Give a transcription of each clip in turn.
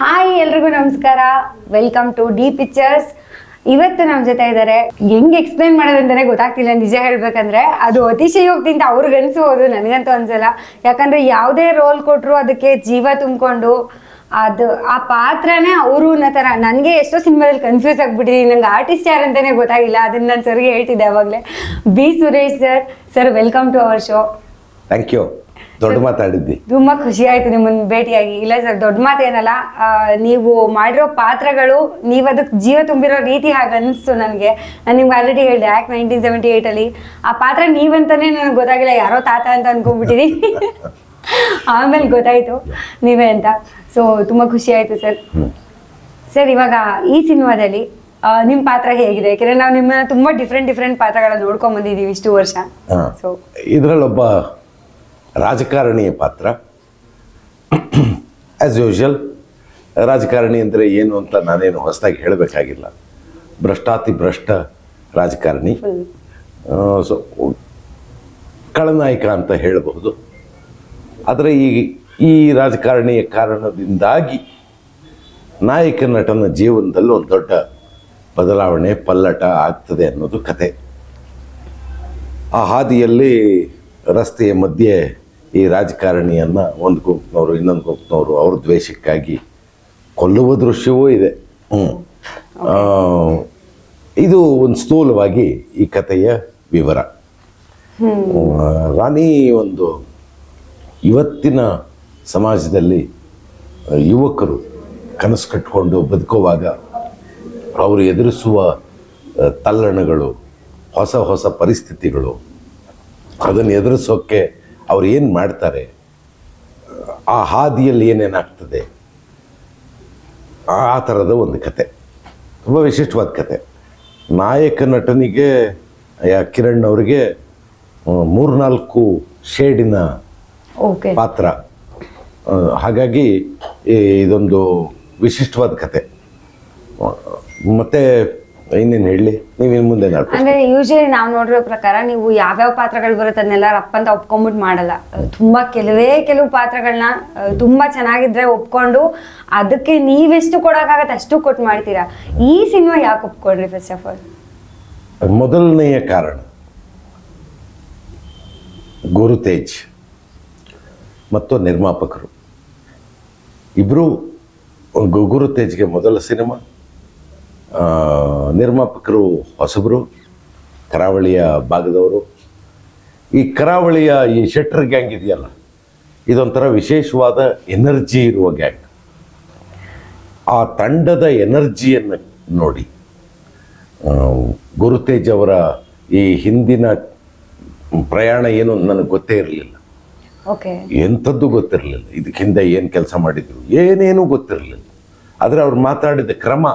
Hi ಎಲ್ರಿಗೂ ನಮಸ್ಕಾರ. Welcome to D pictures ಇವತ್ತು ನಮ್ಮ ಜೊತೆ ಇದ್ದಾರೆ ಹೆಂಗ್ ಎಕ್ಸ್ಪ್ಲೈನ್ ಮಾಡೋದಂತಾನೆ ಗೊತ್ತಾಗ್ತಿಲ್ಲ, ನಿಜ ಹೇಳ್ಬೇಕಂದ್ರೆ. ಅದು ಅತಿಶಯೋಕ್ತಿಂತ ಅವ್ರಿಗೆ ಅನ್ಸ್ಬೋದು ನನಗಂತೂ ಅನ್ಸಲ್ಲ. ಯಾಕಂದ್ರೆ ಯಾವುದೇ ರೋಲ್ ಕೊಟ್ರು ಅದಕ್ಕೆ ಜೀವ ತುಂಬಿಕೊಂಡು, ಅದು ಆ ಪಾತ್ರನೇ ಅವರು ಥರ. ನನಗೆ ಎಷ್ಟೋ ಸಿನಿಮಾದಲ್ಲಿ ಕನ್ಫ್ಯೂಸ್ ಆಗ್ಬಿಟ್ಟಿದೆ ನಂಗೆ ಆರ್ಟಿಸ್ಟ್ ಯಾರು ಅಂತಾನೆ ಗೊತ್ತಾಗಿಲ್ಲ. ಅದನ್ನ ನಾನು ಸರ್ಗೆ ಹೇಳ್ತಿದ್ದೆ ಅವಾಗಲೇ. B Suresh sir sir welcome to our show thank you ದೊಡ್ಡ ಮಾತಾಡಿದ್ದಿ. ತುಂಬಾ ಖುಷಿ ಆಯ್ತು ನಿಮ್ಮನ್ನ ಭೇಟಿಯಾಗಿ. ಇಲ್ಲ ಸರ್ ದೊಡ್ಡ ಮಾತೇನಲ್ಲ ಆ, ನೀವು ಮಾಡಿರೋ ಪಾತ್ರಗಳು ನೀವು ಅದಕ್ಕೆ ಜೀವ ತುಂಬಿರೋ ರೀತಿ ಹಾಗೆ ಅನಿಸ್ತು ನನಗೆ. ನಾನು ನಿಮ್ಗೆ ಆಲ್ರೆಡಿ ಹೇಳಿದೆ ಆಕ್ಟ್ ನೈನ್ಟೀನ್ ಸೆವೆಂಟಿ ಏಯ್ಟಲ್ಲಿ ಆ ಪಾತ್ರ ನೀವಂತಾನೆ ನನಗೆ ಗೊತ್ತಾಗಿಲ್ಲ ಯಾರೋ ತಾತ ಅಂತ ಅನ್ಕೊಂಡ್ಬಿಟ್ಟಿದ್ದೀನಿ ಆಮೇಲೆ ಗೊತ್ತಾಯ್ತು ನೀವೇ ಅಂತ. ಸೊ ತುಂಬಾ ಖುಷಿ ಆಯ್ತು ಸರ್. ಸರ್ ಇವಾಗ ಈ ಸಿನಿಮಾದಲ್ಲಿ ಆ, ನಿಮ್ ಪಾತ್ರ ಹೇಗಿದೆ? ಯಾಕೆಂದ್ರೆ ನಾವು ನಿಮ್ಮನ್ನ ತುಂಬಾ ಡಿಫ್ರೆಂಟ್ ಡಿಫ್ರೆಂಟ್ ಪಾತ್ರಗಳನ್ನ ನೋಡ್ಕೊಂಡ್ ಬಂದಿದೀವಿ ಇಷ್ಟು ವರ್ಷ. ಸೊ ಇದರಲ್ಲೊಬ್ಬ ರಾಜಕಾರಣಿಯ ಪಾತ್ರ. ಆ್ಯಸ್ ಯೂಶಲ್ ರಾಜಕಾರಣಿ ಅಂದರೆ ಏನು ಅಂತ ನಾನೇನು ಹೊಸದಾಗಿ ಹೇಳಬೇಕಾಗಿಲ್ಲ. ಭ್ರಷ್ಟಾತಿ ಭ್ರಷ್ಟ ರಾಜಕಾರಣಿ ಸೊ ಖಳನಾಯಕ ಅಂತ ಹೇಳಬಹುದು. ಆದರೆ ಈ ಈ ರಾಜಕಾರಣಿಯ ಕಾರಣದಿಂದಾಗಿ ನಾಯಕ ನಟನ ಜೀವನದಲ್ಲಿ ಒಂದು ದೊಡ್ಡ ಬದಲಾವಣೆ ಪಲ್ಲಟ ಆಗ್ತದೆ ಅನ್ನೋದು ಕತೆ. ಆ ಹಾದಿಯಲ್ಲಿ ರಸ್ತೆಯ ಮಧ್ಯೆ ಈ ರಾಜಕಾರಣಿಯನ್ನು ಒಂದು ಗುಂಪಿನವರು ಇನ್ನೊಂದು ಗುಂಪಿನವರು ಅವ್ರ ದ್ವೇಷಕ್ಕಾಗಿ ಕೊಲ್ಲುವ ದೃಶ್ಯವೂ ಇದೆ. ಇದು ಒಂದು ಸ್ಥೂಲವಾಗಿ ಈ ಕಥೆಯ ವಿವರ. ರಾಣಿ ಒಂದು ಇವತ್ತಿನ ಸಮಾಜದಲ್ಲಿ ಯುವಕರು ಕನಸು ಕಟ್ಕೊಂಡು ಬದುಕುವಾಗ ಅವರು ಎದುರಿಸುವ ತಲ್ಲಣಗಳು ಹೊಸ ಹೊಸ ಪರಿಸ್ಥಿತಿಗಳು ಅದನ್ನು ಎದುರಿಸೋಕ್ಕೆ ಅವ್ರು ಏನು ಮಾಡ್ತಾರೆ? ಆ ಹಾದಿಯಲ್ಲಿ ಏನೇನಾಗ್ತದೆ? ಆ ಥರದ ಒಂದು ಕತೆ. ತುಂಬ ವಿಶಿಷ್ಟವಾದ ಕತೆ. ನಾಯಕ ನಟನಿಗೆ ಕಿರಣ್ ಅವರಿಗೆ ಮೂರ್ನಾಲ್ಕು ಶೇಡಿನ ಪಾತ್ರ. ಹಾಗಾಗಿ ಇದೊಂದು ವಿಶಿಷ್ಟವಾದ ಕತೆ. ಮತ್ತೆ ಇನ್ನೇನು ಹೇಳಲಿ ನೀವೇನು ಮುಂದೆ ನಾಡ್ಕೊ ಅಂದ್ರೆ ಯೂಶಲಿ ನಾವು ನೋಡಿರೋ ಪ್ರಕಾರ ನೀವು ಯಾವ್ಯಾವ ಪಾತ್ರಗಳು ಬರುತ್ತೆ ಅದನ್ನೆಲ್ಲ ರಪ್ಪ ಒಪ್ಕೊಂಬಿಟ್ಟು ಒಪ್ಕೊಂಡ್ಬಿಟ್ಟು ಮಾಡಲ್ಲ ತುಂಬಾ ಕೆಲವೇ ಕೆಲವು ಪಾತ್ರಗಳನ್ನ ತುಂಬಾ ಚೆನ್ನಾಗಿದ್ರೆ ಒಪ್ಕೊಂಡು ಅದಕ್ಕೆ ನೀವೆಷ್ಟು ಕೊಡೋಕ್ಕಾಗತ್ತೆ ಅಷ್ಟು ಕೊಟ್ಟು ಮಾಡ್ತೀರಾ. ಈ ಸಿನಿಮಾ ಯಾಕೆ ಒಪ್ಕೊಂಡ್ರಿ ಫಸ್ಟ್ ಆಫ್ ಆಲ್ ಮೊದಲನೆಯ ಕಾರಣ. ಗುರುತೇಜ್ ಮತ್ತು ನಿರ್ಮಾಪಕರು. ಇಬ್ಬರು ಗುರುತೇಜ್ಗೆ ಮೊದಲ ಸಿನಿಮಾ. ನಿರ್ಮಾಪಕರು ಹೊಸಬರು ಕರಾವಳಿಯ ಭಾಗದವರು. ಈ ಕರಾವಳಿಯ ಈ ಶೆಟ್ಟರ್ ಗ್ಯಾಂಗ್ ಇದೆಯಲ್ಲ ಇದೊಂಥರ ವಿಶೇಷವಾದ ಎನರ್ಜಿ ಇರುವ ಗ್ಯಾಂಗ್. ಆ ತಂಡದ ಎನರ್ಜಿಯನ್ನು ನೋಡಿ ಗುರುತೇಜ್ ಅವರ ಈ ಹಿಂದಿನ ಪ್ರಯಾಣ ಏನು ನನಗೆ ಗೊತ್ತೇ ಇರಲಿಲ್ಲ. ಓಕೆ. ಎಂಥದ್ದು ಗೊತ್ತಿರಲಿಲ್ಲ. ಇದಕ್ಕಿಂತ ಹಿಂದೆ ಏನು ಕೆಲಸ ಮಾಡಿದ್ರು ಏನೇನೂ ಗೊತ್ತಿರಲಿಲ್ಲ. ಆದರೆ ಅವ್ರು ಮಾತಾಡಿದ ಕ್ರಮ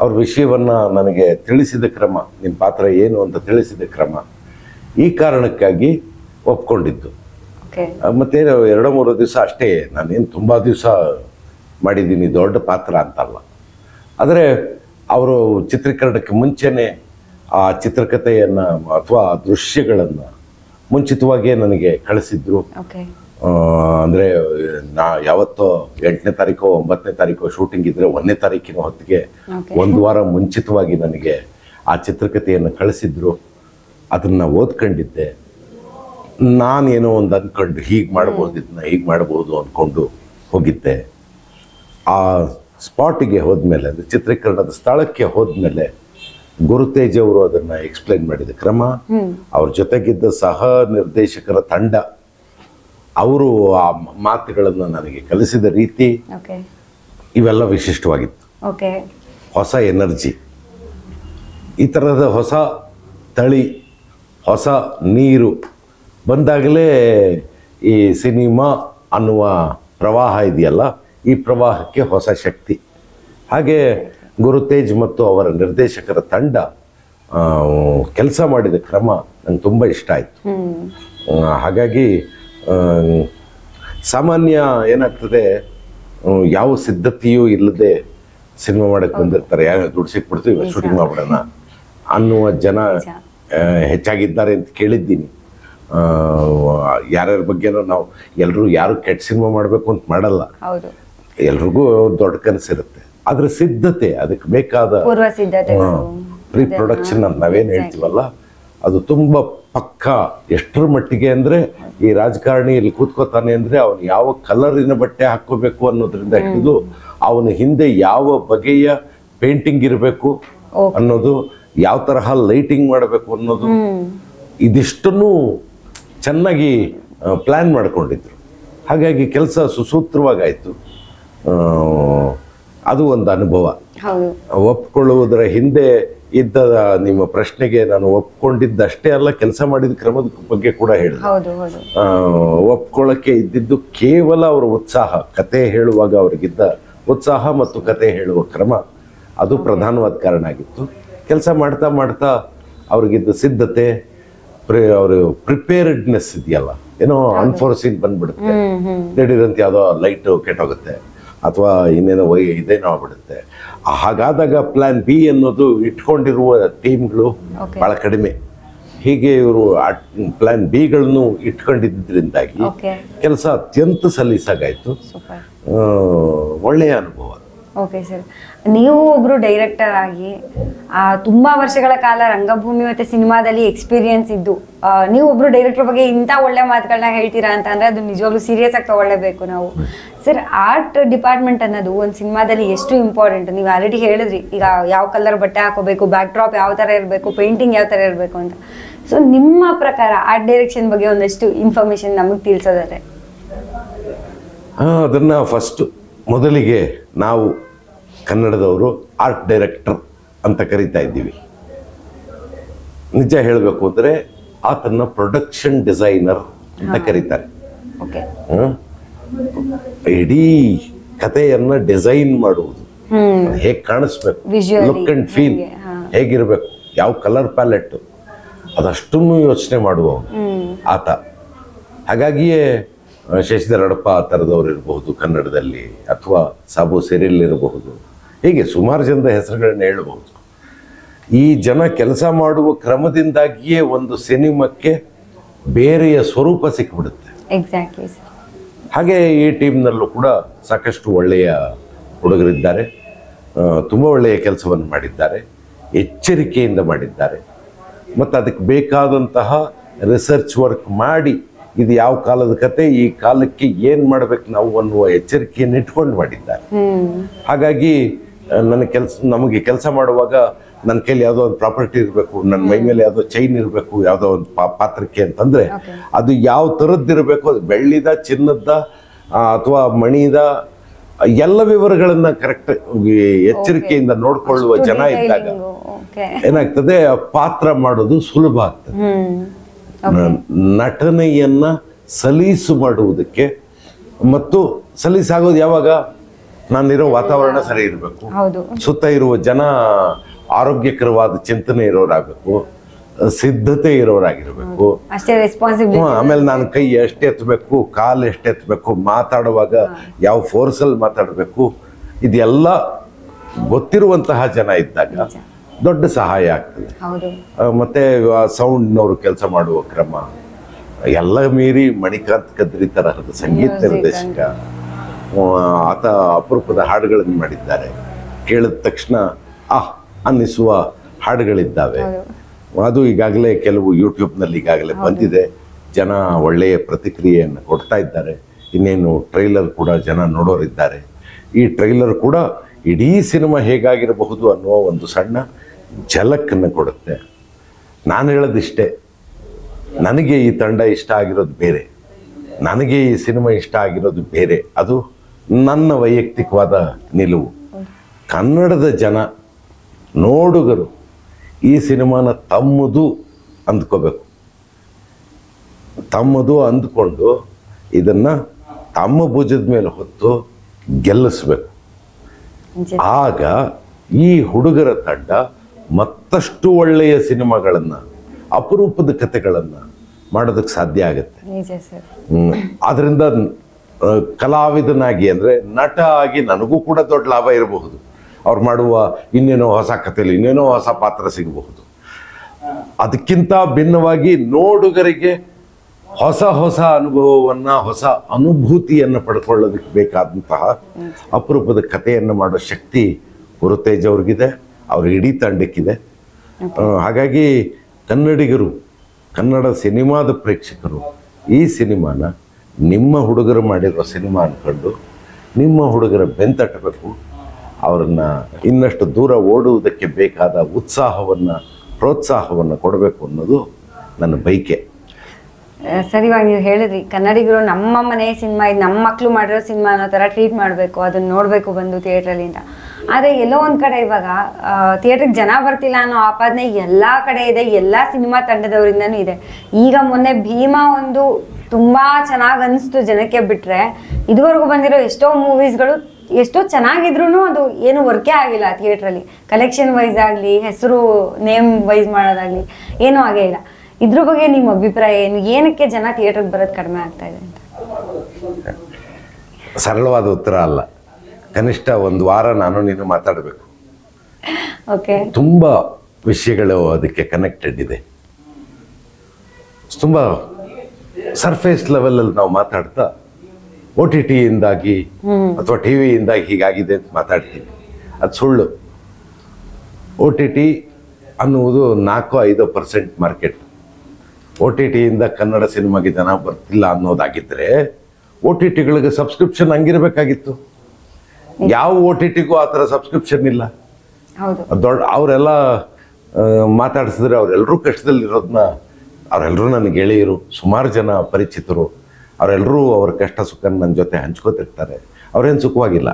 ಅವ್ರ ವಿಷಯವನ್ನ ನನಗೆ ತಿಳಿಸಿದ ಕ್ರಮ ನಿಮ್ಮ ಪಾತ್ರ ಏನು ಅಂತ ತಿಳಿಸಿದ ಕ್ರಮ ಈ ಕಾರಣಕ್ಕಾಗಿ ಒಪ್ಕೊಂಡಿದ್ದು. ಮತ್ತೆ ಎರಡು ಮೂರು ದಿವಸ ಅಷ್ಟೇ ನಾನೇನು ತುಂಬ ದಿವಸ ಮಾಡಿದ್ದೀನಿ ದೊಡ್ಡ ಪಾತ್ರ ಅಂತಲ್ಲ. ಆದರೆ ಅವರು ಚಿತ್ರೀಕರಣಕ್ಕೆ ಮುಂಚೆನೇ ಆ ಚಿತ್ರಕಥೆಯನ್ನು ಅಥವಾ ದೃಶ್ಯಗಳನ್ನು ಮುಂಚಿತವಾಗಿಯೇ ನನಗೆ ಕಳಿಸಿದ್ರು. ಅಂದ್ರೆ ನಾ ಯಾವತ್ತೋ ಎಂಟನೇ ತಾರೀಕು ಒಂಬತ್ತನೇ ತಾರೀಕು ಶೂಟಿಂಗ್ ಇದ್ದರೆ ಒಂದನೇ ತಾರೀಕಿನ ಹೊತ್ತಿಗೆ. ಒಂದು ವಾರ ಮುಂಚಿತವಾಗಿ ನನಗೆ ಆ ಚಿತ್ರಕಥೆಯನ್ನು ಕಳಿಸಿದ್ರು. ಅದನ್ನ ಓದ್ಕೊಂಡಿದ್ದೆ. ನಾನೇನೋ ಒಂದು ಅಂದ್ಕೊಂಡು ಹೀಗೆ ಮಾಡ್ಬೋದು ಇದನ್ನ ಹೀಗೆ ಮಾಡ್ಬೋದು ಅಂದ್ಕೊಂಡು ಹೋಗಿದ್ದೆ. ಆ ಸ್ಪಾಟಿಗೆ ಹೋದ್ಮೇಲೆ ಅಂದರೆ ಚಿತ್ರೀಕರಣದ ಸ್ಥಳಕ್ಕೆ ಹೋದ್ಮೇಲೆ ಗುರುತೇಜ್ ಅವರು ಅದನ್ನು ಎಕ್ಸ್ಪ್ಲೈನ್ ಮಾಡಿದ ಕ್ರಮ. ಅವ್ರ ಜೊತೆಗಿದ್ದ ಸಹ ನಿರ್ದೇಶಕರ ತಂಡ ಅವರು ಆ ಮಾತುಗಳನ್ನು ನನಗೆ ಕಲಿಸಿದ ರೀತಿ ಇವೆಲ್ಲ ವಿಶಿಷ್ಟವಾಗಿತ್ತು. ಹೊಸ ಎನರ್ಜಿ. ಈ ಥರದ ಹೊಸ ತಳಿ ಹೊಸ ನೀರು ಬಂದಾಗಲೇ ಈ ಸಿನಿಮಾ ಅನ್ನುವ ಪ್ರವಾಹ ಇದೆಯಲ್ಲ ಈ ಪ್ರವಾಹಕ್ಕೆ ಹೊಸ ಶಕ್ತಿ. ಹಾಗೆ ಗುರುತೇಜ್ ಮತ್ತು ಅವರ ನಿರ್ದೇಶಕರ ತಂಡ ಕೆಲಸ ಮಾಡಿದ ಕ್ರಮ ನಂಗೆ ತುಂಬ ಇಷ್ಟ ಆಯಿತು. ಹಾಗಾಗಿ ಸಾಮಾನ್ಯ ಏನಾಗ್ತದೆ ಯಾವ ಸಿದ್ಧತೆಯೂ ಇಲ್ಲದೆ ಸಿನಿಮಾ ಮಾಡಕ್ಕೆ ಬಂದಿರ್ತಾರೆ. ಯಾರು ದುಡ್ಡು ಸಿಕ್ಬಿಡ್ತೀವಿ ಶೂಟಿಂಗ್ ಮಾಡ್ಬಿಡೋಣ ಅನ್ನುವ ಜನ ಹೆಚ್ಚಾಗಿದ್ದಾರೆ ಅಂತ ಕೇಳಿದ್ದೀನಿ. ಯಾರ್ಯಾರ ಬಗ್ಗೆನೂ ನಾವು ಎಲ್ಲರೂ ಯಾರು ಕೆಟ್ಟ ಸಿನಿಮಾ ಮಾಡಬೇಕು ಅಂತ ಮಾಡಲ್ಲ. ಎಲ್ರಿಗೂ ದೊಡ್ಡ ಕನಸಿರುತ್ತೆ ಅದ್ರ ಸಿದ್ಧತೆ ಅದಕ್ಕೆ ಬೇಕಾದ ಪ್ರೀ ಪ್ರೊಡಕ್ಷನ್ ಅಂತ ನಾವೇನು ಹೇಳ್ತೀವಲ್ಲ ಅದು ತುಂಬ ಪಕ್ಕ. ಎಷ್ಟರ ಮಟ್ಟಿಗೆ ಅಂದರೆ ಈ ರಾಜಕಾರಣಿಯಲ್ಲಿ ಕೂತ್ಕೋತಾನೆ ಅಂದರೆ ಅವನು ಯಾವ ಕಲರಿನ ಬಟ್ಟೆ ಹಾಕ್ಕೋಬೇಕು ಅನ್ನೋದ್ರಿಂದ ಹಿಡಿದು ಅವನ ಹಿಂದೆ ಯಾವ ಬಗೆಯ ಪೇಂಟಿಂಗ್ ಇರಬೇಕು ಅನ್ನೋದು ಯಾವ ತರಹ ಲೈಟಿಂಗ್ ಮಾಡಬೇಕು ಅನ್ನೋದು ಇದಿಷ್ಟನ್ನು ಚೆನ್ನಾಗಿ ಪ್ಲ್ಯಾನ್ ಮಾಡಿಕೊಂಡಿದ್ರು. ಹಾಗಾಗಿ ಕೆಲಸ ಸುಸೂತ್ರವಾಗಾಯಿತು. ಅದು ಒಂದು ಅನುಭವ. ಒಪ್ಕೊಳ್ಳುವುದರ ಹಿಂದೆ ಇದ್ದ ನಿಮ್ಮ ಪ್ರಶ್ನೆಗೆ ನಾನು ಒಪ್ಕೊಂಡಿದ್ದಷ್ಟೇ ಅಲ್ಲ ಕೆಲಸ ಮಾಡಿದ ಕ್ರಮದ ಬಗ್ಗೆ ಕೂಡ ಹೇಳಿದೆ. ಒಪ್ಕೊಳ್ಳೋಕ್ಕೆ ಇದ್ದಿದ್ದು ಕೇವಲ ಅವರ ಉತ್ಸಾಹ ಕತೆ ಹೇಳುವಾಗ ಅವರಿಗಿದ್ದ ಉತ್ಸಾಹ ಮತ್ತು ಕತೆ ಹೇಳುವ ಕ್ರಮ ಅದು ಪ್ರಧಾನವಾದ ಕಾರಣ ಆಗಿತ್ತು. ಕೆಲಸ ಮಾಡ್ತಾ ಮಾಡ್ತಾ ಅವ್ರಿಗಿದ್ದ ಸಿದ್ಧತೆ ಪ್ರಿ ಅವರು ಪ್ರಿಪೇರ್ಡ್ನೆಸ್ ಇದೆಯಲ್ಲ ಏನೋ ಅನ್ಫೋರ್ಸಿಂಗ್ ಬಂದ್ಬಿಡುತ್ತೆ. ದಿಢೀರಂತ ಯಾವುದೋ ಲೈಟ್ ಕೆಟ್ಟೋಗುತ್ತೆ ಅಥವಾ ಇನ್ನೇನೋ ವೈ ಇದೇನೋ ಆಗ್ಬಿಡುತ್ತೆ. ಹಾಗಾದಾಗ ಪ್ಲಾನ್ ಬಿ ಅನ್ನೋದು ಇಟ್ಕೊಂಡಿರುವ ಟೀಮ್ಗಳು. ಬಹಳ ಕಡಿಮೆ. ಹೀಗೆ ಇವರು ಪ್ಲಾನ್ ಬಿಗಳನ್ನು ಇಟ್ಕೊಂಡಿದ್ದರಿಂದಾಗಿ ಕೆಲಸ ಅತ್ಯಂತ ಸಲೀಸಾಗಾಯಿತು. ಒಳ್ಳೆಯ ಅನುಭವ. ಓಕೆ ಸರ್ ನೀವು ಒಬ್ಬರು ಡೈರೆಕ್ಟರ್ ಆಗಿ ತುಂಬ ತುಂಬಾ ವರ್ಷಗಳ ಕಾಲ ರಂಗಭೂಮಿ ಮತ್ತು ಸಿನಿಮಾದಲ್ಲಿ ಎಕ್ಸ್ಪೀರಿಯನ್ಸ್ ಇದ್ದು ನೀವು ಒಬ್ಬರು ಡೈರೆಕ್ಟರ್ ಬಗ್ಗೆ ಇಂಥ ಒಳ್ಳೆ ಮಾತುಗಳನ್ನ ಹೇಳ್ತೀರಾ ಅಂತ ಅಂದ್ರೆ ಅದು ನಿಜವಾಗ್ಲೂ ಸೀರಿಯಸ್ ಆಗಿ ತಗೊಳ್ಳೇಬೇಕು ನಾವು. ಸರ್ ಆರ್ಟ್ ಡಿಪಾರ್ಟ್ಮೆಂಟ್ ಅನ್ನೋದು ಒಂದು ಸಿನಿಮಾದಲ್ಲಿ ಎಷ್ಟು ಇಂಪಾರ್ಟೆಂಟ್ ನೀವು ಆಲ್ರೆಡಿ ಹೇಳಿದ್ರಿ ಈಗ ಯಾವ ಕಲರ್ ಬಟ್ಟೆ ಹಾಕೋಬೇಕು ಬ್ಯಾಕ್ ಡ್ರಾಪ್ ಯಾವ ಥರ ಇರಬೇಕು ಪೇಂಟಿಂಗ್ ಯಾವ ಥರ ಇರಬೇಕು ಅಂತ. ಸೊ ನಿಮ್ಮ ಪ್ರಕಾರ ಆರ್ಟ್ ಡೈರೆಕ್ಷನ್ ಬಗ್ಗೆ ಒಂದಷ್ಟು ಇನ್ಫಾರ್ಮೇಶನ್ ನಮಗೆ ತಿಳಿಸೋದಾದ್ರೆ. ಅದನ್ನು ಫಸ್ಟ್ ಮೊದಲಿಗೆ ನಾವು ಕನ್ನಡದವರು ಆರ್ಟ್ ಡೈರೆಕ್ಟರ್ ಅಂತ ಕರಿತಾ ಇದ್ದೀವಿ. ನಿಜ ಹೇಳಬೇಕು ಅಂದರೆ ಆತನ್ನ ಪ್ರೊಡಕ್ಷನ್ ಡಿಸೈನರ್ ಅಂತ ಕರೀತಾರೆ? ಇಡೀ ಕಥೆಯನ್ನ ಡಿಸೈನ್ ಮಾಡುವುದು. ಹೇಗೆ ಕಾಣಿಸ್ಬೇಕು? ಲುಕ್ ಅಂಡ್ ಫೀಲ್ ಹೇಗಿರಬೇಕು? ಯಾವ ಕಲರ್ ಪ್ಯಾಲೆಟ್ ಅದಷ್ಟನ್ನು ಯೋಚನೆ ಮಾಡುವ ಆತ. ಹಾಗಾಗಿಯೇ ಶಶಿಧರ್ ಅಡಪ ಆ ಥರದವ್ರು ಇರಬಹುದು ಕನ್ನಡದಲ್ಲಿ ಅಥವಾ ಸಾಬು ಸೆರಿಲ್ ಇರಬಹುದು. ಹೀಗೆ ಸುಮಾರು ಜನದ ಹೆಸರುಗಳನ್ನ ಹೇಳಬಹುದು. ಈ ಜನ ಕೆಲಸ ಮಾಡುವ ಕ್ರಮದಿಂದಾಗಿಯೇ ಒಂದು ಸಿನಿಮಾಕ್ಕೆ ಬೇರೆಯ ಸ್ವರೂಪ ಸಿಕ್ಬಿಡುತ್ತೆ. ಎಕ್ಸಾಕ್ಟ್ಲಿ ಸರ್ ಹಾಗೆ ಈ ಟೀಮ್ನಲ್ಲೂ ಕೂಡ ಸಾಕಷ್ಟು ಒಳ್ಳೆಯ ಹುಡುಗರಿದ್ದಾರೆ. ತುಂಬ ಒಳ್ಳೆಯ ಕೆಲಸವನ್ನು ಮಾಡಿದ್ದಾರೆ. ಎಚ್ಚರಿಕೆಯಿಂದ ಮಾಡಿದ್ದಾರೆ. ಮತ್ತು ಅದಕ್ಕೆ ಬೇಕಾದಂತಹ ರಿಸರ್ಚ್ ವರ್ಕ್ ಮಾಡಿ ಇದು ಯಾವ ಕಾಲದ ಕತೆ ಈ ಕಾಲಕ್ಕೆ ಏನು ಮಾಡಬೇಕು ನಾವು ಅನ್ನುವ ಎಚ್ಚರಿಕೆಯನ್ನು ಇಟ್ಕೊಂಡು ಮಾಡಿದ್ದಾರೆ ಹಾಗಾಗಿ ನನ್ನ ಕೆಲಸ ನಮಗೆ ಕೆಲಸ ಮಾಡುವಾಗ ನನ್ನ ಕೈಲಿ ಯಾವುದೋ ಒಂದು ಪ್ರಾಪರ್ಟಿ ಇರಬೇಕು ನನ್ನ ಮೈ ಮೇಲೆ ಯಾವುದೋ ಚೈನ್ ಇರಬೇಕು ಯಾವುದೋ ಒಂದು ಪಾ ಪಾತ್ರಕ್ಕೆ ಅಂತಂದರೆ ಅದು ಯಾವ ಥರದ್ದಿರಬೇಕು ಅದು ಬೆಳ್ಳಿದ ಚಿನ್ನದ ಅಥವಾ ಮಣಿದ ಎಲ್ಲ ವಿವರಗಳನ್ನು ಕರೆಕ್ಟ್ ಎಚ್ಚರಿಕೆಯಿಂದ ನೋಡಿಕೊಳ್ಳುವ ಜನ ಇದ್ದಾಗ ಏನಾಗ್ತದೆ ಪಾತ್ರ ಮಾಡೋದು ಸುಲಭ ಆಗ್ತದೆ. ನಟನೆಯನ್ನು ಸಲೀಸು ಮಾಡುವುದಕ್ಕೆ ಮತ್ತು ಸಲೀಸಾಗೋದು ಯಾವಾಗ? ನಾನಿರೋ ವಾತಾವರಣ ಸರಿ ಇರಬೇಕು. ಸುತ್ತ ಇರುವ ಜನ ಆರೋಗ್ಯಕರವಾದ ಚಿಂತನೆ ಇರೋರಾಗಬೇಕು ಸಿದ್ಧತೆ ಇರೋರಾಗಿರ್ಬೇಕು. ಅಷ್ಟೇ ರೆಸ್ಪಾನ್ಸಿಬಿಲಿಟಿ ಹ್ಮ್, ಆಮೇಲೆ ನಾನು ಕೈ ಎಷ್ಟು ಎತ್ತಬೇಕು ಕಾಲು ಎಷ್ಟು ಎತ್ತಬೇಕು ಮಾತಾಡುವಾಗ ಯಾವ ಫೋರ್ಸಲ್ಲಿ ಮಾತಾಡಬೇಕು ಇದೆಲ್ಲ ಗೊತ್ತಿರುವಂತಹ ಜನ ಇದ್ದಾಗ ದೊಡ್ಡ ಸಹಾಯ ಆಗ್ತದೆ. ಮತ್ತೆ ಸೌಂಡ್ನವರು ಕೆಲಸ ಮಾಡುವ ಕ್ರಮ ಎಲ್ಲ ಮೀರಿ ಮಣಿಕಾಂತ್ ಕದ್ರಿ ತರಹದ ಸಂಗೀತ ನಿರ್ದೇಶಕ ಆತ ಅಪರೂಪದ ಹಾಡುಗಳನ್ನು ಮಾಡಿದ್ದಾರೆ. ಕೇಳಿದ ತಕ್ಷಣ ಆಹ್ ಅನ್ನಿಸುವ ಹಾಡುಗಳಿದ್ದಾವೆ. ಅದು ಈಗಾಗಲೇ ಕೆಲವು ಯೂಟ್ಯೂಬ್ನಲ್ಲಿ ಈಗಾಗಲೇ ಬಂದಿದೆ. ಜನ ಒಳ್ಳೆಯ ಪ್ರತಿಕ್ರಿಯೆಯನ್ನು ಕೊಡ್ತಾ ಇದ್ದಾರೆ. ಇನ್ನೇನು ಟ್ರೈಲರ್ ಕೂಡ ಜನ ನೋಡೋರಿದ್ದಾರೆ. ಈ ಟ್ರೈಲರ್ ಕೂಡ ಇಡೀ ಸಿನಿಮಾ ಹೇಗಾಗಿರಬಹುದು ಅನ್ನುವ ಒಂದು ಸಣ್ಣ ಝಲಕ್ಕನ್ನು ಕೊಡುತ್ತೆ. ನಾನು ಹೇಳೋದಿಷ್ಟೇ ನನಗೆ ಈ ತಂಡ ಇಷ್ಟ ಆಗಿರೋದು ಬೇರೆ. ನನಗೆ ಈ ಸಿನಿಮಾ ಇಷ್ಟ ಆಗಿರೋದು ಬೇರೆ. ಅದು ನನ್ನ ವೈಯಕ್ತಿಕವಾದ ನಿಲುವು. ಕನ್ನಡದ ಜನ ನೋಡುಗರು ಈ ಸಿನಿಮಾನ ತಮ್ಮದು ಅಂದ್ಕೋಬೇಕು. ತಮ್ಮದು ಅಂದ್ಕೊಂಡು ಇದನ್ನು ತಮ್ಮ ಭುಜದ ಮೇಲೆ ಹೊತ್ತು ಗೆಲ್ಲಿಸ್ಬೇಕು. ಆಗ ಈ ಹುಡುಗರ ತಂಡ ಮತ್ತಷ್ಟು ಒಳ್ಳೆಯ ಸಿನಿಮಾಗಳನ್ನು ಅಪರೂಪದ ಕಥೆಗಳನ್ನು ಮಾಡೋದಕ್ಕೆ ಸಾಧ್ಯ ಆಗುತ್ತೆ. ಆದ್ರಿಂದ ಕಲಾವಿದನಾಗಿ ಅಂದರೆ ನಟ ಆಗಿ ನನಗೂ ಕೂಡ ದೊಡ್ಡ ಲಾಭ ಇರಬಹುದು. ಅವ್ರು ಮಾಡುವ ಇನ್ನೇನೋ ಹೊಸ ಕಥೆಯಲ್ಲಿ, ಇನ್ನೇನೋ ಹೊಸ ಪಾತ್ರ ಸಿಗಬಹುದು. ಅದಕ್ಕಿಂತ ಭಿನ್ನವಾಗಿ ನೋಡುಗರಿಗೆ ಹೊಸ ಹೊಸ ಅನುಭವವನ್ನ, ಹೊಸ ಅನುಭೂತಿಯನ್ನು ಪಡ್ಕೊಳ್ಳೋದಕ್ಕೆ ಬೇಕಾದಂತಹ ಅಪರೂಪದ ಕಥೆಯನ್ನು ಮಾಡೋ ಶಕ್ತಿ ಗುರುತೇಜ್ ಅವ್ರಿಗಿದೆ. ಅವ್ರ ಇಡೀ ತಂಡಕ್ಕಿದೆ. ಹಾಗಾಗಿ ಕನ್ನಡಿಗರು, ಕನ್ನಡ ಸಿನಿಮಾದ ಪ್ರೇಕ್ಷಕರು ಈ ಸಿನಿಮಾನ ನಿಮ್ಮ ಹುಡುಗರು ಮಾಡಿರೋ ಸಿನಿಮಾ ಅಂದ್ಕೊಂಡು ನಿಮ್ಮ ಹುಡುಗರ ಬೆಂತಟ್ಟಬೇಕು ಅವರನ್ನ ಇನ್ನಷ್ಟು ದೂರ ಓಡುವುದಕ್ಕೆ ಬೇಕಾದ ಉತ್ಸಾಹವನ್ನು, ಪ್ರೋತ್ಸಾಹವನ್ನು ಕೊಡಬೇಕು ಅನ್ನೋದು ನನ್ನ ಬಯಕೆ ಸರಿವಾಗಿ ನೀವು ಹೇಳಿದ್ರಿ. ಕನ್ನಡಿಗರು ನಮ್ಮ ಮನೆ ಸಿನಿಮಾ, ಇದು ನಮ್ಮ ಮಕ್ಕಳು ಮಾಡಿರೋ ಸಿನಿಮಾ ಅನ್ನೋ ಥರ ಟ್ರೀಟ್ ಮಾಡಬೇಕು ಅದನ್ನು ನೋಡಬೇಕು ಬಂದು ಥಿಯೇಟ್ರಲ್ಲಿ ಅಂತ. ಆದರೆ ಎಲ್ಲೋ ಒಂದು ಕಡೆ ಇವಾಗ ಥಿಯೇಟ್ರಿಗೆ ಜನ ಬರ್ತಿಲ್ಲ ಅನ್ನೋ ಆಪಾದನೆ ಎಲ್ಲ ಕಡೆ ಇದೆ, ಎಲ್ಲ ಸಿನಿಮಾ ತಂಡದವರಿಂದನೂ ಇದೆ. ಈಗ ಮೊನ್ನೆ ಭೀಮಾ ಒಂದು ತುಂಬ ಚೆನ್ನಾಗಿ ಅನಿಸ್ತು ಜನಕ್ಕೆ ಬಿಟ್ಟರೆ ಇದುವರೆಗೂ ಬಂದಿರೋ ಎಷ್ಟೋ ಮೂವೀಸ್ಗಳು ಎಷ್ಟೋ ಚೆನ್ನಾಗಿದ್ರು ಅದು ಏನು ವರ್ಕೇ ಆಗಿಲ್ಲ ಥಿಯೇಟ್ರಲ್ಲಿ ಕಲೆಕ್ಷನ್ ವೈಸ್ ಆಗಲಿ ಹೆಸರು ನೇಮ್ ವೈಸ್ ಮಾಡೋದಾಗ್ಲಿ ಏನೂ ಆಗೇ ಇಲ್ಲ. ಇದ್ರ ಬಗ್ಗೆ ನಿಮ್ಮ ಅಭಿಪ್ರಾಯ ಏನು? ಏನಕ್ಕೆ ಜನ ಥಿಯೇಟ್ರಿಗೆ ಬರೋದು ಕಡಿಮೆ ಆಗ್ತಾ ಇದೆ ಅಂತ? ಸರಳವಾದ ಉತ್ತರ ಅಲ್ಲ. ಕನಿಷ್ಠ ಒಂದು ವಾರ ನಾನು ನೀನು ಮಾತಾಡಬೇಕು. ಓಕೆ ತುಂಬ ವಿಷಯಗಳು ಅದಕ್ಕೆ ಕನೆಕ್ಟೆಡ್ ಇದೆ. ತುಂಬ ಸರ್ಫೇಸ್ ಲೆವೆಲಲ್ಲಿ ನಾವು ಮಾತಾಡ್ತಾ ಓ ಟಿ ಟಿಯಿಂದಾಗಿ ಅಥವಾ ಟಿ ವಿಯಿಂದಾಗಿ ಹೀಗಾಗಿದೆ ಅಂತ ಮಾತಾಡ್ತೀನಿ. ಅದು ಸುಳ್ಳು. ಒ ಟಿ ಟಿ ಅನ್ನುವುದು ನಾಲ್ಕು ಐದು ಪರ್ಸೆಂಟ್ ಮಾರ್ಕೆಟ್. ಒ ಟಿ ಟಿಯಿಂದ ಕನ್ನಡ ಸಿನಿಮಾಗೆ ಜನ ಬರ್ತಿಲ್ಲ ಅನ್ನೋದಾಗಿದ್ದರೆ ಒ ಟಿ ಟಿಗಳಿಗೆ ಸಬ್ಸ್ಕ್ರಿಪ್ಷನ್ ಹಂಗಿರಬೇಕಾಗಿತ್ತು. ಯಾವ ಒ ಟಿ ಟಿಗೂ ಆ ಥರ ಸಬ್ಸ್ಕ್ರಿಪ್ಷನ್ ಇಲ್ಲ. ದೊಡ್ಡ ಅವರೆಲ್ಲ ಮಾತಾಡಿಸಿದ್ರೆ ಅವರೆಲ್ಲರೂ ಕಷ್ಟದಲ್ಲಿರೋದನ್ನ ಅವರೆಲ್ಲರೂ ನನ್ನ ಗೆಳೆಯರು ಸುಮಾರು ಜನ ಪರಿಚಿತರು. ಅವರೆಲ್ಲರೂ ಅವ್ರ ಕಷ್ಟ ಸುಖ ನನ್ನ ಜೊತೆ ಹಂಚ್ಕೋತಿರ್ತಾರೆ. ಅವ್ರೇನು ಸುಖವಾಗಿಲ್ಲ.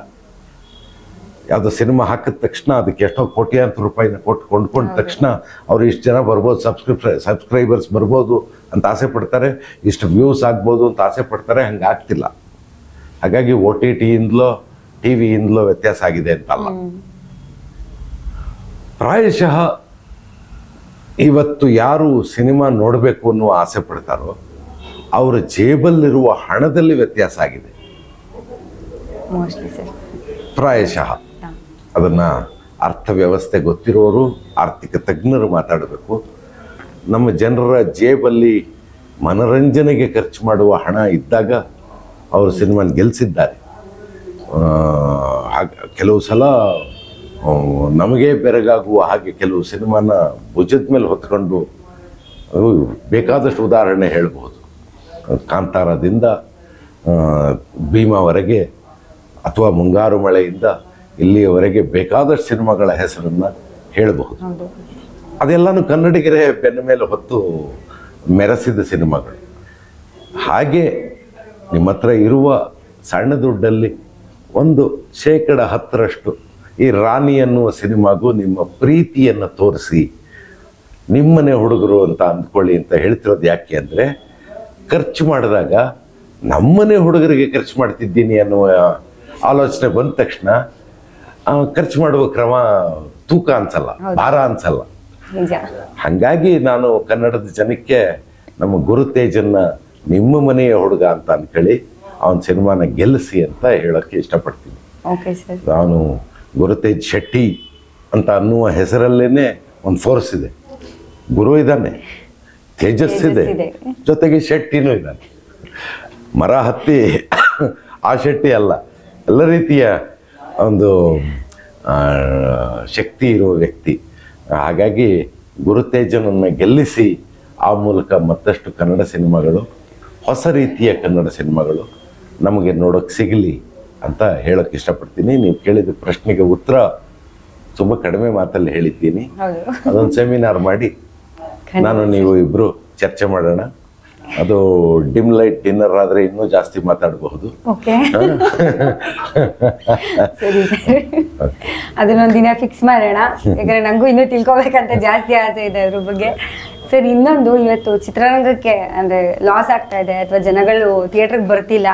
ಯಾವುದೋ ಸಿನಿಮಾ ಹಾಕಿದ ತಕ್ಷಣ ಅದಕ್ಕೆ ಎಷ್ಟೋ ಕೋಟ್ಯಾಂತರ ರೂಪಾಯಿನ ಕೊಟ್ಟು ಕೊಂಡ್ಕೊಂಡ ತಕ್ಷಣ ಅವ್ರು ಇಷ್ಟು ಜನ ಬರ್ಬೋದು ಸಬ್ಸ್ಕ್ರಿಪ್ಷ ಸಬ್ಸ್ಕ್ರೈಬರ್ಸ್ ಬರ್ಬೋದು ಅಂತ ಆಸೆ ಪಡ್ತಾರೆ. ಇಷ್ಟು ವ್ಯೂಸ್ ಆಗ್ಬೋದು ಅಂತ ಆಸೆ ಪಡ್ತಾರೆ ಹಂಗೆ ಆಗ್ತಿಲ್ಲ. ಹಾಗಾಗಿ ಓ ಟಿ ಟಿಯಿಂದಲೋ ಟಿ ವಿಯಿಂದಲೋ ವ್ಯತ್ಯಾಸ ಆಗಿದೆ ಅಂತಲ್ಲ. ಪ್ರಾಯಶಃ ಇವತ್ತು ಯಾರು ಸಿನಿಮಾ ನೋಡಬೇಕು ಅನ್ನುವ ಆಸೆ ಪಡ್ತಾರೋ ಅವರ ಜೇಬಲ್ಲಿರುವ ಹಣದಲ್ಲಿ ವ್ಯತ್ಯಾಸ ಆಗಿದೆ. ಪ್ರಾಯಶಃ. ಅದನ್ನು ಅರ್ಥವ್ಯವಸ್ಥೆ ಗೊತ್ತಿರೋರು ಆರ್ಥಿಕ ತಜ್ಞರು ಮಾತಾಡಬೇಕು. ನಮ್ಮ ಜನರ ಜೇಬಲ್ಲಿ ಮನರಂಜನೆಗೆ ಖರ್ಚು ಮಾಡುವ ಹಣ ಇದ್ದಾಗ ಅವರು ಸಿನಿಮಾನ ಗೆಲ್ಲಿಸಿದ್ದಾರೆ ಕೆಲವು ಸಲ ನಮಗೆ ಬೆರಗಾಗುವ ಹಾಗೆ ಕೆಲವು ಸಿನಿಮಾನ ಭುಜದ ಮೇಲೆ ಹೊತ್ಕೊಂಡು ಬೇಕಾದಷ್ಟು ಉದಾಹರಣೆ ಹೇಳ್ಬೋದು ಕಾಂತಾರದಿಂದ ಭೀಮಾವರೆಗೆ ಅಥವಾ ಮುಂಗಾರು ಮಳೆಯಿಂದ ಇಲ್ಲಿಯವರೆಗೆ ಬೇಕಾದಷ್ಟು ಸಿನಿಮಾಗಳ ಹೆಸರನ್ನು ಹೇಳಬಹುದು. ಹೌದು. ಅದೆಲ್ಲನೂ ಕನ್ನಡಿಗರೇ ಬೆನ್ನ ಮೇಲೆ ಹೊತ್ತು ಮೆರೆಸಿದ ಸಿನಿಮಾಗಳು. ಹಾಗೆ ನಿಮ್ಮ ಹತ್ರ ಇರುವ ಸಣ್ಣ ದುಡ್ಡಲ್ಲಿ ಒಂದು ಶೇಕಡ ಹತ್ತರಷ್ಟು ಈ ರಾಣಿ ಅನ್ನುವ ಸಿನಿಮಾಗೂ ನಿಮ್ಮ ಪ್ರೀತಿಯನ್ನು ತೋರಿಸಿ ನಿಮ್ಮನೆ ಹುಡುಗರು ಅಂತ ಅಂದ್ಕೊಳ್ಳಿ ಅಂತ ಹೇಳ್ತಿರೋದು ಯಾಕೆ ಅಂದರೆ ಖರ್ಚು ಮಾಡಿದಾಗ ನಮ್ಮನೆ ಹುಡುಗರಿಗೆ ಖರ್ಚು ಮಾಡ್ತಿದ್ದೀನಿ ಅನ್ನುವ ಆಲೋಚನೆ ಬಂದ ತಕ್ಷಣ ಖರ್ಚು ಮಾಡುವ ಕ್ರಮ ತೂಕ ಅನ್ಸಲ್ಲ ಭಾರ ಅನ್ಸಲ್ಲ. ಹಂಗಾಗಿ ನಾನು ಕನ್ನಡದ ಜನಕ್ಕೆ ನಮ್ಮ ಗುರುತೇಜನ್ನ ನಿಮ್ಮ ಮನೆಯ ಹುಡುಗ ಅಂತ ಅನ್ಕೊಳ್ಳಿ ಅವನ ಸಿನಿಮಾನ ಗೆಲ್ಲಿಸಿ ಅಂತ ಹೇಳೋಕ್ಕೆ ಇಷ್ಟಪಡ್ತೀನಿ. ನಾನು ಗುರುತೇಜ್ ಶೆಟ್ಟಿ ಅಂತ ಅನ್ನುವ ಹೆಸರಲ್ಲೇನೆ ಒಂದು ಫೋರ್ಸ್ ಇದೆ. ಗುರು ಇದ್ದಾನೆ. ತೇಜಸ್ ಇದೆ ಜೊತೆಗೆ ಶೆಟ್ಟಿನೂ ಇದ್ದಾನೆ. ಮರ ಹತ್ತಿ ಆ ಶೆಟ್ಟಿ ಅಲ್ಲ. ಎಲ್ಲ ರೀತಿಯ ಒಂದು ಶಕ್ತಿ ಇರುವ ವ್ಯಕ್ತಿ. ಹಾಗಾಗಿ ಗುರುತೇಜನನ್ನು ಗೆಲ್ಲಿಸಿ ಆ ಮೂಲಕ ಮತ್ತಷ್ಟು ಕನ್ನಡ ಸಿನಿಮಾಗಳು ಹೊಸ ರೀತಿಯ ಕನ್ನಡ ಸಿನಿಮಾಗಳು ನಮಗೆ ನೋಡೋಕ್ಕೆ ಸಿಗಲಿ ಅಂತ ಹೇಳೋಕ್ಕೆ ಇಷ್ಟಪಡ್ತೀನಿ. ನೀವು ಕೇಳಿದ ಪ್ರಶ್ನೆಗೆ ಉತ್ತರ ತುಂಬ ಕಡಿಮೆ ಮಾತಲ್ಲಿ ಹೇಳಿದ್ದೀನಿ. ಅದೊಂದು ಸೆಮಿನಾರ್ ಮಾಡಿ ನಾನು ನೀವು ಇಬ್ರು ಚರ್ಚೆ ಮಾಡೋಣ. ಅದು ಡಿಮ್ ಲೈಟ್ ಡಿನ್ನರ್ ಆದ್ರೆ ಇನ್ನೂ ಜಾಸ್ತಿ ಮಾತಾಡಬಹುದು. ಓಕೆ. ಸರಿ ಸರ್. ಅದನ್ನೊಂದು ದಿನ ಫಿಕ್ಸ್ ಮಾಡೋಣ. ಯಾಕಂದ್ರೆ ನಂಗೂ ಇನ್ನೂ ತಿಳ್ಕೊಬೇಕಂತ ಜಾಸ್ತಿ ಆಸೆ ಇದೆ ಅದ್ರ ಬಗ್ಗೆ. ಸರ್ ಇನ್ನೊಂದು ಇವತ್ತು ಚಿತ್ರರಂಗಕ್ಕೆ ಅಂದ್ರೆ ಲಾಸ್ ಆಗ್ತಾ ಇದೆ ಅಥವಾ ಜನಗಳು ಥಿಯೇಟರ್ಗೆ ಬರ್ತಿಲ್ಲ.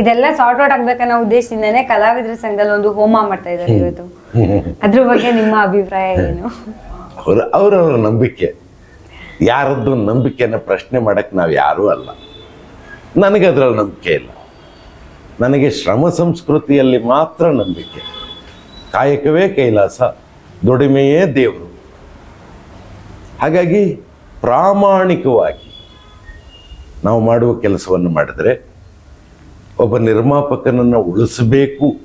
ಇದೆಲ್ಲ ಸಾರ್ಟ್ ಔಟ್ ಆಗ್ಬೇಕನ್ನೋ ಉದ್ದೇಶದಿಂದನೇ ಕಲಾವಿದರ ಸಂಘದಲ್ಲಿ ಒಂದು ಹೋಮ ಮಾಡ್ತಾ ಇದ್ದಾರೆ ಇವತ್ತು. ಅದ್ರ ಬಗ್ಗೆ ನಿಮ್ಮ ಅಭಿಪ್ರಾಯ ಏನು? ಅವರ ಅವರವರ ನಂಬಿಕೆ. ಯಾರದ್ದು ನಂಬಿಕೆಯನ್ನು ಪ್ರಶ್ನೆ ಮಾಡೋಕ್ಕೆ ನಾವು ಯಾರೂ ಅಲ್ಲ. ನನಗೆ ಅದರಲ್ಲಿ ನಂಬಿಕೆ ಇಲ್ಲ. ನನಗೆ ಶ್ರಮ ಸಂಸ್ಕೃತಿಯಲ್ಲಿ ಮಾತ್ರ ನಂಬಿಕೆ. ಕಾಯಕವೇ ಕೈಲಾಸ, ದುಡಿಮೆಯೇ ದೇವರು. ಹಾಗಾಗಿ ಪ್ರಾಮಾಣಿಕವಾಗಿ ನಾವು ಮಾಡುವ ಕೆಲಸವನ್ನು ಮಾಡಿದರೆ ಒಬ್ಬ ನಿರ್ಮಾಪಕನನ್ನು ಉಳಿಸಬೇಕು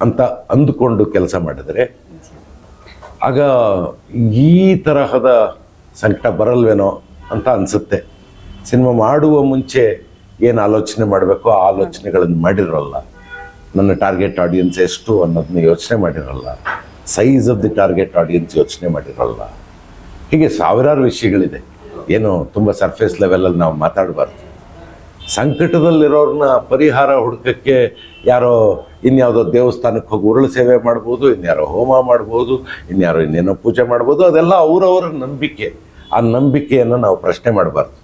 ಅಂತ ಅಂದುಕೊಂಡು ಕೆಲಸ ಮಾಡಿದರೆ, ಆಗ ಈ ತರಹದ ಸಂಕಟ ಬರಲ್ವೇನೋ ಅಂತ ಅನಿಸುತ್ತೆ. ಸಿನಿಮಾ ಮಾಡುವ ಮುಂಚೆ ಏನು ಆಲೋಚನೆ ಮಾಡಬೇಕೋ ಆ ಆಲೋಚನೆಗಳನ್ನು ಮಾಡಿರೋಲ್ಲ. ನನ್ನ ಟಾರ್ಗೆಟ್ ಆಡಿಯನ್ಸ್ ಎಷ್ಟು ಅನ್ನೋದನ್ನ ಯೋಚನೆ ಮಾಡಿರಲ್ಲ. Size of the target audience ಯೋಚನೆ ಮಾಡಿರೋಲ್ಲ. ಹೀಗೆ ಸಾವಿರಾರು ವಿಷಯಗಳಿದೆ. ಏನು ತುಂಬ ಸರ್ಫೇಸ್ ಲೆವೆಲಲ್ಲಿ ನಾವು ಮಾತಾಡಬಾರ್ದು. ಸಂಕಟದಲ್ಲಿರೋರನ್ನ ಪರಿಹಾರ ಹುಡುಕಕ್ಕೆ ಯಾರೋ ಇನ್ಯಾವುದೋ ದೇವಸ್ಥಾನಕ್ಕೆ ಹೋಗಿ ಉರುಳು ಸೇವೆ ಮಾಡ್ಬೋದು, ಇನ್ಯಾರೋ ಹೋಮ ಮಾಡ್ಬೋದು, ಇನ್ಯಾರೋ ಇನ್ನೇನೋ ಪೂಜೆ ಮಾಡ್ಬೋದು, ಅದೆಲ್ಲ ಅವರವರ ನಂಬಿಕೆ. ಆ ನಂಬಿಕೆಯನ್ನು ನಾವು ಪ್ರಶ್ನೆ ಮಾಡಬಾರ್ದು.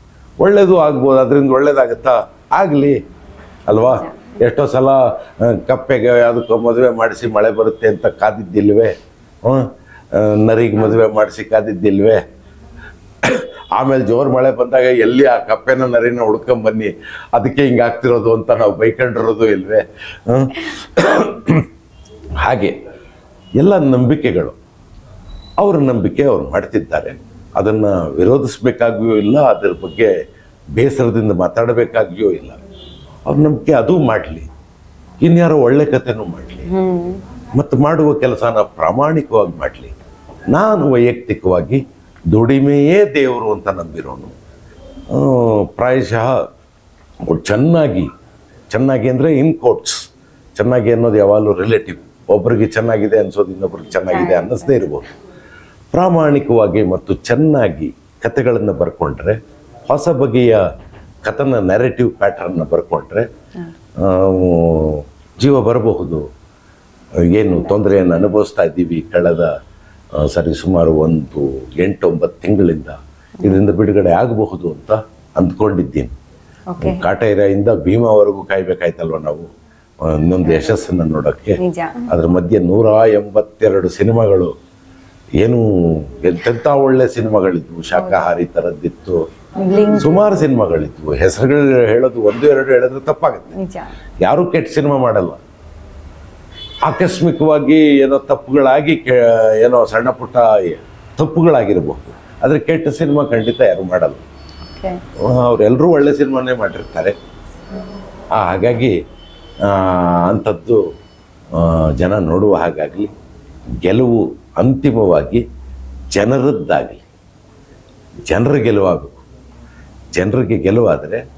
ಒಳ್ಳೆಯದು ಆಗ್ಬೋದು, ಅದರಿಂದ ಒಳ್ಳೇದಾಗುತ್ತಾ? ಆಗಲಿ. ಅಲ್ವಾ? ಎಷ್ಟೋ ಸಲ ಕಪ್ಪೆಗೆ ಯಾವುದಕ್ಕೋ ಮದುವೆ ಮಾಡಿಸಿ ಮಳೆ ಬರುತ್ತೆ ಅಂತ ಕಾದಿದ್ದಿಲ್ವೇ? ಹ್ಞೂ ನರಿಗೆ ಮದುವೆ ಮಾಡಿಸಿ ಕಾದಿದ್ದಿಲ್ವೇ? ಆಮೇಲೆ ಜೋರು ಮಳೆ ಬಂದಾಗ ಎಲ್ಲಿ ಆ ಕಪ್ಪೆನ ನರಿನ ಹುಡ್ಕೊಂಬನ್ನಿ ಅದಕ್ಕೆ ಹಿಂಗೆ ಆಗ್ತಿರೋದು ಅಂತ ನಾವು ಬೈಕೊಂಡಿರೋದು ಇಲ್ವೇ? ಹಾಗೆ ಎಲ್ಲ ನಂಬಿಕೆಗಳು ಅವ್ರ ನಂಬಿಕೆ ಅವ್ರು ಮಾಡ್ತಿದ್ದಾರೆ. ಅದನ್ನು ವಿರೋಧಿಸ್ಬೇಕಾಗಿಯೂ ಇಲ್ಲ ಅದ್ರ ಬಗ್ಗೆ ಬೇಸರದಿಂದ ಮಾತಾಡಬೇಕಾಗಿಯೂ ಇಲ್ಲ. ಅವ್ರ ನಂಬಿಕೆ ಅದು ಮಾಡಲಿ ಇನ್ಯಾರೋ ಒಳ್ಳೆ ಕಥೆನೂ ಮಾಡಲಿ. ಮತ್ತು ಮಾಡುವ ಕೆಲಸನ ಪ್ರಾಮಾಣಿಕವಾಗಿ ಮಾಡಲಿ. ನಾನು ವೈಯಕ್ತಿಕವಾಗಿ ದುಡಿಮೆಯೇ ದೇವರು ಅಂತ ನಂಬಿರೋನು. ಪ್ರಾಯಶಃ ಚೆನ್ನಾಗಿ ಚೆನ್ನಾಗಿ ಅಂದರೆ ಇನ್ ಕೋಟ್ಸ್ ಚೆನ್ನಾಗಿ ಅನ್ನೋದು ಯಾವಾಗಲೂ ರಿಲೇಟಿವ್ ಒಬ್ಬರಿಗೆ ಚೆನ್ನಾಗಿದೆ ಅನ್ಸೋದು ಇನ್ನೊಬ್ರಿಗೆ ಚೆನ್ನಾಗಿದೆ ಅನ್ನಿಸದೇ ಇರ್ಬೋದು. ಪ್ರಾಮಾಣಿಕವಾಗಿ ಮತ್ತು ಚೆನ್ನಾಗಿ ಕಥೆಗಳನ್ನು ಬರ್ಕೊಂಡ್ರೆ ಹೊಸ ಬಗೆಯ ಕಥನ ನೆರೆಟಿವ್ ಪ್ಯಾಟರ್ನ್ನ ಬರ್ಕೊಂಡ್ರೆ ಜೀವ ಬರಬಹುದು. ಏನು ತೊಂದರೆಯನ್ನು ಅನುಭವಿಸ್ತಾ ಇದ್ದೀವಿ ಕಳೆದ ಸರಿ ಸುಮಾರು ಒಂದು ಎಂಟು ಒಂಬತ್ತು ತಿಂಗಳಿಂದ ಇದರಿಂದ ಬಿಡುಗಡೆ ಆಗಬಹುದು ಅಂತ ಅಂದ್ಕೊಂಡಿದ್ದೀನಿ. ಕಾಟೇರಿಯಿಂದ ಭೀಮಾವರೆಗೂ ಕಾಯ್ಬೇಕಾಯ್ತಲ್ವ ನಾವು? ಇನ್ನೊಂದು ಯಶಸ್ಸನ್ನು ನೋಡೋಕ್ಕೆ. ಅದ್ರ ಮಧ್ಯೆ ನೂರ ಎಂಬತ್ತೆರಡು ಸಿನಿಮಾಗಳು. ಏನು ಎಂತೆಂಥ ಒಳ್ಳೆ ಸಿನಿಮಾಗಳಿದ್ವು. ಶಾಖಾಹಾರಿ ಥರದ್ದಿತ್ತು ಸುಮಾರು ಸಿನಿಮಾಗಳಿದ್ವು. ಹೆಸರುಗಳು ಹೇಳೋದು ಒಂದು ಎರಡು ಹೇಳಿದ್ರೆ ತಪ್ಪಾಗುತ್ತೆ. ಯಾರೂ ಕೆಟ್ಟ ಸಿನಿಮಾ ಮಾಡಲ್ಲ. ಆಕಸ್ಮಿಕವಾಗಿ ಏನೋ ತಪ್ಪುಗಳಾಗಿ ಕೆ- ಏನೋ ಸಣ್ಣ ಪುಟ್ಟ ತಪ್ಪುಗಳಾಗಿರಬಹುದು ಆದರೆ ಕೆಟ್ಟ ಸಿನಿಮಾ ಖಂಡಿತ ಯಾರು ಮಾಡಲ್ಲ. ಅವರೆಲ್ಲರೂ ಒಳ್ಳೆ ಸಿನಿಮಾನೇ ಮಾಡಿರ್ತಾರೆ. ಹಾಗಾಗಿ ಅಂಥದ್ದು ಜನ ನೋಡುವ ಹಾಗಾಗಲಿ ಗೆಲುವು ಅಂತಿಮವಾಗಿ ಜನರದ್ದಾಗಲಿ. ಜನರ ಗೆಲುವಾಗಬೇಕು. ಜನರಿಗೆ ಗೆಲುವಾದರೆ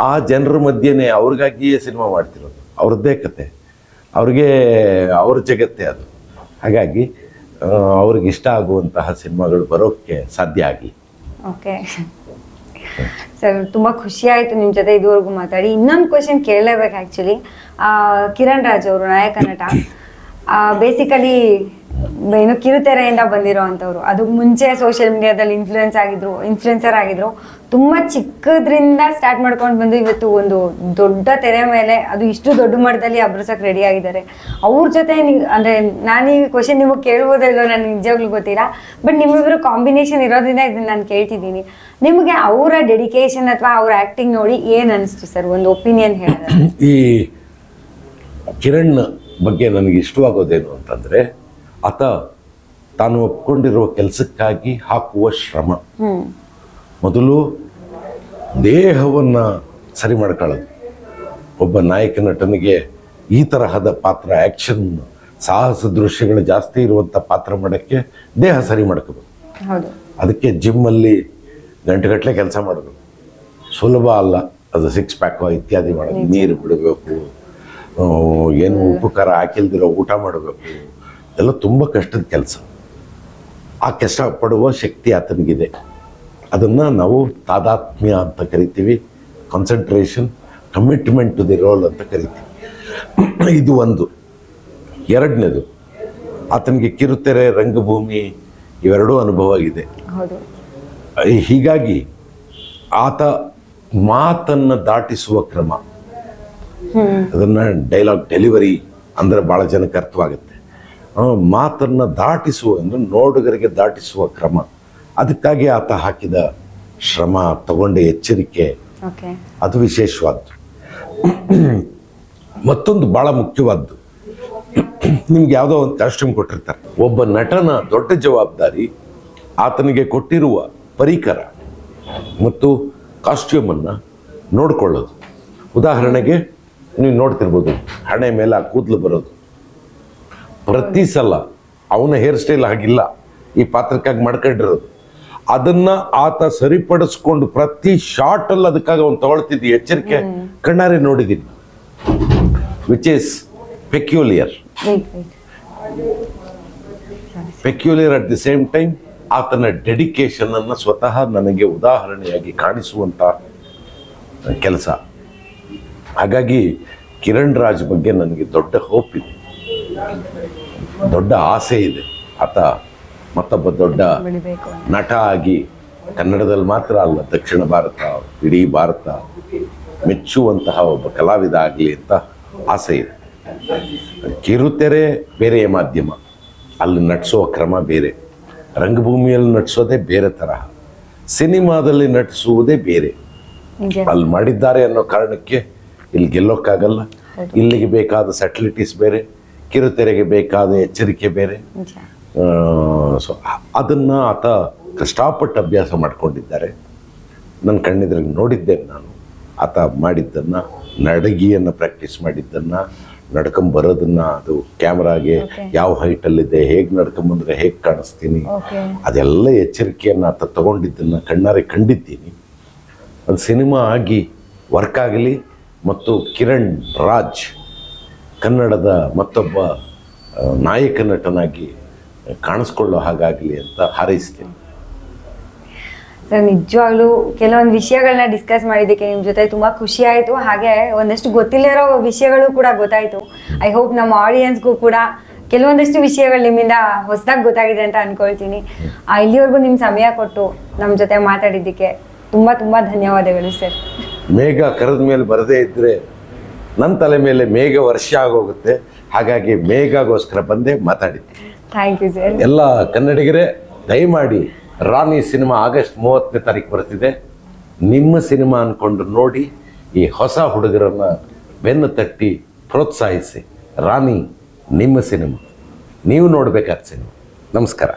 ಆ ಜನರ ಮಧ್ಯೆನೇ ಅವ್ರಿಗಾಗಿಯೇ ಸಿನಿಮಾ ಮಾಡ್ತಿರೋದು. ಅವ್ರದ್ದೇ ಕತೆ. ಅವ್ರಿಗೆ ಅವ್ರ ಜಗತ್ತೇ ಅದು. ಹಾಗಾಗಿ ಅವ್ರಿಗೆ ಇಷ್ಟ ಆಗುವಂತಹ ಸಿನಿಮಾಗಳು ಬರೋಕ್ಕೆ ಸಾಧ್ಯ ಆಗಲಿ. ಓಕೆ. ಸರ್, ತುಂಬ ಖುಷಿ ಆಯಿತು ನಿಮ್ಮ ಜೊತೆ ಇದುವರೆಗೂ ಮಾತಾಡಿ. ಇನ್ನೊಂದು ಕ್ವಶನ್ ಕೇಳಲೇಬೇಕು ಆ್ಯಕ್ಚುಲಿ ಕಿರಣ್ ರಾಜ್ ಅವರು, ನಾಯಕ ನಟ. ಬೇಸಿಕಲಿ ಏನು ಕಿರುತೆರೆಯಿಂದ ಬಂದಿರೋ ಅಂಥವ್ರು ಅದು ಮುಂಚೆ ಸೋಷಿಯಲ್ ಮೀಡಿಯಾದಲ್ಲಿ ಇನ್ಫ್ಲೂಯೆನ್ಸ್ ಆಗಿದ್ರು ಇನ್ಫ್ಲುಯೆನ್ಸರ್ ಆಗಿದ್ರು. ತುಂಬಾ ಚಿಕ್ಕದ್ರಿಂದ ಸ್ಟಾರ್ಟ್ ಮಾಡ್ಕೊಂಡು ಬಂದು ಇವತ್ತು ಒಂದು ದೊಡ್ಡ ತೆರೆ ಮೇಲೆ, ಅದು ಇಷ್ಟು ದೊಡ್ಡ ಮಟ್ಟದಲ್ಲಿ ಅಬ್ರಸಕ್ ರೆಡಿ ಆಗಿದ್ದಾರೆ. ಅವ್ರ ಜೊತೆ ನೀವು ಅಂದ್ರೆ ನಾನು ಈ ಕ್ವಶನ್ ನಿಮಗೆ ಕೇಳ್ಬೋದಿಲ್ಲೋ ನನಗೆ ನಿಜವಾಗ್ಲೂ ಗೊತ್ತಿಲ್ಲ. ಬಟ್ ನಿಮ್ಮಿಬ್ರು ಕಾಂಬಿನೇಷನ್ ಇರೋದ್ರಿಂದ ಇದನ್ನ ನಾನು ಕೇಳ್ತಿದ್ದೀನಿ. ನಿಮಗೆ ಅವರ ಡೆಡಿಕೇಶನ್ ಅಥವಾ ಅವ್ರ ಆಕ್ಟಿಂಗ್ ನೋಡಿ ಏನ್ ಅನಿಸ್ತು ಸರ್ ಒಂದು ಒಪಿನಿಯನ್ ಹೇಳಿ ಈ ಕಿರಣ್ ಬಗ್ಗೆ ನನಗೆ ಇಷ್ಟವಾಗೋದೇನು ಅಂತಂದರೆ ಆತ ತಾನು ಒಪ್ಕೊಂಡಿರುವ ಕೆಲಸಕ್ಕಾಗಿ ಹಾಕುವ ಶ್ರಮ. ಮೊದಲು ದೇಹವನ್ನು ಸರಿ ಮಾಡ್ಕೊಳ್ಳೋದು. ಒಬ್ಬ ನಾಯಕ ನಟನಿಗೆ ಈ ತರಹದ ಪಾತ್ರ ಆ್ಯಕ್ಷನ್ ಸಾಹಸ ದೃಶ್ಯಗಳು ಜಾಸ್ತಿ ಇರುವಂಥ ಪಾತ್ರ ಮಾಡೋಕ್ಕೆ ದೇಹ ಸರಿ ಮಾಡ್ಕೋಬೇಕು. ಅದಕ್ಕೆ ಜಿಮ್ಮಲ್ಲಿ ಗಂಟೆಗಟ್ಟಲೆ ಕೆಲಸ ಮಾಡಬೇಕು ಸುಲಭ ಅಲ್ಲ. ಅದು ಸಿಕ್ಸ್ ಪ್ಯಾಕು ಇತ್ಯಾದಿ ಮಾಡೋದು. ನೀರು ಬಿಡಬೇಕು ಏನು ಉಪ್ಪು ಖಾರ ಹಾಕಿಲ್ದಿರೋ ಊಟ ಮಾಡಬೇಕು. ಎಲ್ಲ ತುಂಬ ಕಷ್ಟದ ಕೆಲಸ. ಆ ಕಷ್ಟಪಡುವ ಶಕ್ತಿ ಆತನಿಗಿದೆ. ಅದನ್ನು ನಾವು ತಾದಾತ್ಮ್ಯ ಅಂತ ಕರಿತೀವಿ concentration commitment to the role ಅಂತ ಕರಿತೀವಿ. ಇದು ಒಂದು. ಎರಡನೇದು ಆತನಿಗೆ ಕಿರುತೆರೆ ರಂಗಭೂಮಿ ಇವೆರಡೂ ಅನುಭವ ಇದೆ ಹೌದು. ಹೀಗಾಗಿ ಆತ ಮಾತನ್ನು ದಾಟಿಸುವ ಕ್ರಮ. ಅದನ್ನು ಡೈಲಾಗ್ ಡೆಲಿವರಿ ಅಂದರೆ ಭಾಳ ಜನಕ್ಕೆ ಅರ್ಥವಾಗುತ್ತೆ. ಮಾತನ್ನು ದಾಟಿಸುವ ಅಂದರೆ ನೋಡುಗರಿಗೆ ದಾಟಿಸುವ ಕ್ರಮ. ಅದಕ್ಕಾಗಿ ಆತ ಹಾಕಿದ ಶ್ರಮ ತಗೊಂಡ ಎಚ್ಚರಿಕೆ. ಅದು ವಿಶೇಷವಾದ್ದು. ಮತ್ತೊಂದು ಭಾಳ ಮುಖ್ಯವಾದ್ದು. ನಿಮ್ಗೆ ಯಾವುದೋ ಒಂದು ಕಾಸ್ಟ್ಯೂಮ್ ಕೊಟ್ಟಿರ್ತಾರೆ. ಒಬ್ಬ ನಟನ ದೊಡ್ಡ ಜವಾಬ್ದಾರಿ ಆತನಿಗೆ ಕೊಟ್ಟಿರುವ ಪರಿಕರ ಮತ್ತು ಕಾಸ್ಟ್ಯೂಮನ್ನು ನೋಡಿಕೊಳ್ಳೋದು. ಉದಾಹರಣೆಗೆ ನೀವು ನೋಡ್ತಿರ್ಬೋದು ಹಣೆ ಮೇಲೆ ಆ ಕೂದಲು ಬರೋದು. ಪ್ರತಿ ಸಲ ಅವನ ಹೇರ್ ಸ್ಟೈಲ್ ಹಾಗಿಲ್ಲ. ಈ ಪಾತ್ರಕ್ಕಾಗಿ ಮಾಡ್ಕೊಂಡಿರೋದು. ಅದನ್ನ ಆತ ಸರಿಪಡಿಸ್ಕೊಂಡು ಪ್ರತಿ ಶಾರ್ಟ್ ಅಲ್ಲಿ ಅದಕ್ಕಾಗಿ ಅವ್ನು ತಗೊಳ್ತಿದ್ದ ಎಚ್ಚರಿಕೆ ಕಣ್ಣಾರೆ ನೋಡಿದ್ದೀನಿ which is peculiar peculiar at the same time ಆತನ ಡೆಡಿಕೇಶನ್ ಅನ್ನು ಸ್ವತಃ ನನಗೆ ಉದಾಹರಣೆಯಾಗಿ ಕಾಣಿಸುವಂತ ಕೆಲಸ. ಹಾಗಾಗಿ ಕಿರಣ್ ರಾಜ್ ಬಗ್ಗೆ ನನಗೆ ದೊಡ್ಡ ಹೋಪ್ ಇದೆ. ದೊಡ್ಡ ಆಸೆ ಇದೆ. ಆತ ಮತ್ತೊಬ್ಬ ದೊಡ್ಡ ನಟ ಆಗಿ ಕನ್ನಡದಲ್ಲಿ ಮಾತ್ರ ಅಲ್ಲ ದಕ್ಷಿಣ ಭಾರತ ಇಡೀ ಭಾರತ ಮೆಚ್ಚುವಂತಹ ಒಬ್ಬ ಕಲಾವಿದ ಆಗಲಿ ಅಂತ ಆಸೆ ಇದೆ. ಕಿರುತೆರೆ ಬೇರೆಯ ಮಾಧ್ಯಮ ಅಲ್ಲಿ ನಟಿಸುವ ಕ್ರಮ ಬೇರೆ ರಂಗಭೂಮಿಯಲ್ಲಿ ನಟಿಸೋದೇ ಬೇರೆ ತರಹ ಸಿನಿಮಾದಲ್ಲಿ ನಟಿಸುವುದೇ ಬೇರೆ. ಅಲ್ಲಿ ಮಾಡಿದ್ದಾರೆ ಅನ್ನೋ ಕಾರಣಕ್ಕೆ ಇಲ್ಲಿ ಗೆಲ್ಲೋಕ್ಕಾಗಲ್ಲ. ಇಲ್ಲಿಗೆ ಬೇಕಾದ ಸೆಟಲಿಟೀಸ್ ಬೇರೆ ಕಿರುತೆರೆಗೆ ಬೇಕಾದ ಎಚ್ಚರಿಕೆ ಬೇರೆ. ಸೊ ಅದನ್ನು ಆತ ಕಷ್ಟಪಟ್ಟು ಅಭ್ಯಾಸ ಮಾಡಿಕೊಂಡಿದ್ದಾರೆ. ನನ್ನ ಕಣ್ಣಿದ್ರಲ್ಲಿ ನೋಡಿದ್ದೇನೆ ನಾನು. ಆತ ಮಾಡಿದ್ದನ್ನು ನಡಗಿಯನ್ನು ಪ್ರಾಕ್ಟೀಸ್ ಮಾಡಿದ್ದನ್ನು ನಡ್ಕೊಂಬರೋದನ್ನು ಅದು ಕ್ಯಾಮ್ರಾಗೆ. ಯಾವ ಹೈಟಲ್ಲಿದೆ ಹೇಗೆ ನಡ್ಕೊಂಬಂದ್ರೆ ಹೇಗೆ ಕಾಣಿಸ್ತೀನಿ. ಅದೆಲ್ಲ ಎಚ್ಚರಿಕೆಯನ್ನು ಆತ ತಗೊಂಡಿದ್ದನ್ನು ಕಣ್ಣಾರೆ ಕಂಡಿದ್ದೀನಿ. ಅದು ಸಿನಿಮಾ ಆಗಿ ವರ್ಕ್ ಆಗಲಿ ಮತ್ತು ಕಿರಣ್ ರಾಜ್ ಕನ್ನಡದ ಮತ್ತೊಬ್ಬ ನಾಯಕ ನಟನಾಗಿ ಕಾಣಿಸ್ಕೊಳ್ಳೋ ಹಾಗಾಗಲಿ ಅಂತ ಹಾರೈಸ್ತೀನಿ. ಸರ್, ನಿಜವಾಗ್ಲೂ ಕೆಲವೊಂದು ವಿಷಯಗಳನ್ನ ಡಿಸ್ಕಸ್ ಮಾಡಿದ್ದಕ್ಕೆ ನಿಮ್ಮ ಜೊತೆ ತುಂಬ ಖುಷಿ ಆಯಿತು. ಹಾಗೆ ಒಂದಷ್ಟು ಗೊತ್ತಿಲ್ಲರೋ ವಿಷಯಗಳು ಕೂಡ ಗೊತ್ತಾಯಿತು. ಐ ಹೋಪ್ ನಮ್ಮ ಆಡಿಯನ್ಸ್ಗೂ ಕೂಡ ಕೆಲವೊಂದಷ್ಟು ವಿಷಯಗಳು ನಿಮ್ಮಿಂದ ಹೊಸದಾಗಿ ಗೊತ್ತಾಗಿದೆ ಅಂತ ಅನ್ಕೊಳ್ತೀನಿ. ಇಲ್ಲಿವರೆಗೂ ನಿಮ್ಮ ಸಮಯ ಕೊಟ್ಟು ನಮ್ಮ ಜೊತೆ ಮಾತಾಡಿದ್ದಕ್ಕೆ ತುಂಬ ತುಂಬ ಧನ್ಯವಾದಗಳು ಸರ್. ಮೇಘ ಕರೆದ ಮೇಲೆ ಬರದೇ ಇದ್ದರೆ ನನ್ನ ತಲೆ ಮೇಲೆ ಮೇಘ ವರ್ಷ ಆಗೋಗುತ್ತೆ. ಹಾಗಾಗಿ ಮೇಘಗೋಸ್ಕರ ಬಂದೆ ಮಾತಾಡಿ ಥ್ಯಾಂಕ್ ಯು ಸರ್ ಎಲ್ಲ ಕನ್ನಡಿಗರೇ ದಯಮಾಡಿ ರಾಣಿ ಸಿನಿಮಾ ಆಗಸ್ಟ್ ಮೂವತ್ತನೇ ತಾರೀಕು ಬರ್ತಿದೆ. ನಿಮ್ಮ ಸಿನಿಮಾ ಅಂದ್ಕೊಂಡು ನೋಡಿ ಈ ಹೊಸ ಹುಡುಗರನ್ನ ಬೆನ್ನು ತಟ್ಟಿ ಪ್ರೋತ್ಸಾಹಿಸಿ. ರಾಣಿ ನಿಮ್ಮ ಸಿನಿಮಾ. ನೀವು ನೋಡಬೇಕಾದ ಸಿನಿಮಾ. ನಮಸ್ಕಾರ.